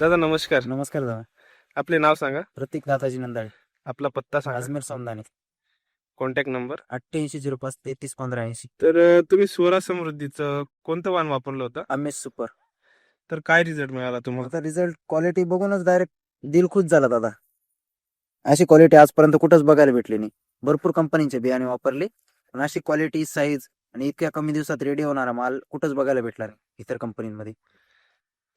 दादा नमस्कार. नमस्कार दादा. आपले नाव सांगा. प्रतीक दादाजी नंदाळे. आपला पत्ता सांगा. अजमेर समदाने कॉन्टॅक्ट नंबर अठ्ठ्याऐंशी झिरो पाच तेहतीस पंधरा ऐंशी. तर अं, तुम्ही स्वरा समृद्धीचं कोणतं वाण वापरलं होतं? Amaze super. तर काय रिझल्ट मिळाला तुम्हाला? आता रिझल्ट क्वालिटी बघूनच डायरेक्ट दिल खुश झाला दादा. अशी क्वालिटी आजपर्यंत कुठंच बघायला भेटली नाही. भरपूर कंपनीचे बियाणे वापरले. पण अशी क्वालिटी साईज आणि इतक्या कमी दिवसात रेडी होणारा माल कुठंच बघायला भेटला नाही इतर कंपनीमध्ये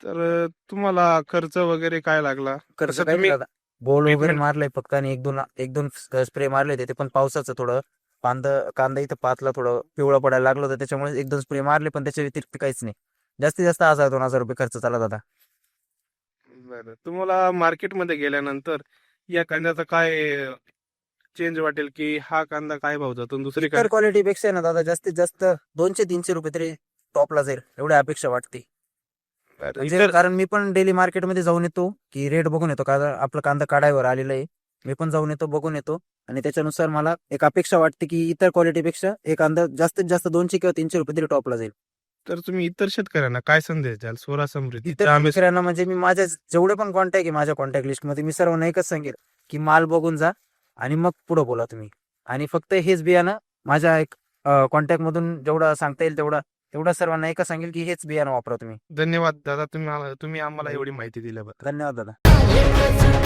तर तुम्हाला खर्च वगैरे काय लागला? खर्च तसं काही तुम्ही- नाही दादा बोल वगैरे मारलंय फक्त आणि एक दोन एक दोन स्प्रे मारले होते. ते पण पावसाचं थोडं. कांद कांदा इथं पातला थोडं पिवळं पडायला लागलं होतं. त्याच्यामुळे एक दोन स्प्रे मारले पण त्याच्या व्यतिरिक्त काहीच नाही. जास्तीत जास्त हजार दोन हजार रुपये खर्च झाला दादा. बरं. तुम्हाला मार्केटमध्ये गेल्यानंतर या कांद्याचा काय चेंज वाटेल की हा कांदा काय भाव जातो? आणि दुसरी काय क्वालिटी पेक्षा ना दादा जास्तीत जास्त दोनशे तीनशे रुपये तरी टॉपला जाईल. एवढी अपेक्षा वाटते. म्हणजे इतर- कारण मी पण डेली मार्केटमध्ये जाऊन येतो की रेट बघून येतो. कारण आपला कांदा काढायवर आलेला आहे. मी पण जाऊन येतो बघून येतो. आणि त्याच्यानुसार मला एक अपेक्षा वाटते की इतर क्वालिटीपेक्षा एक कांदा जास्तीत जास्त दोनशे किंवा तीनशे रुपये तरी टॉपला जाईल. तर तुम्ही इतर शेतकऱ्यांना काय संदेश द्याल? स्वरा समृद्धी इतर आंबे- शेतकऱ्यांना म्हणजे मी माझ्या जेवढे पण कॉन्टॅक्ट आहे माझ्या कॉन्टॅक्ट लिस्टमध्ये मी सर्वांना एकच सांगेल की माल बघून जा आणि मग पुढे बोला तुम्ही. आणि फक्त हेच बियाणं माझ्या एक कॉन्टॅक्ट मधून जेवढं सांगता येईल तेवढं तेवढं सर्वांना एकच सांगेल की हेच बियाणं वापरा तुम्ही. धन्यवाद दादा तुम्ही तुम्ही आम्हाला एवढी माहिती दिल्याबद्दल. धन्यवाद दादा.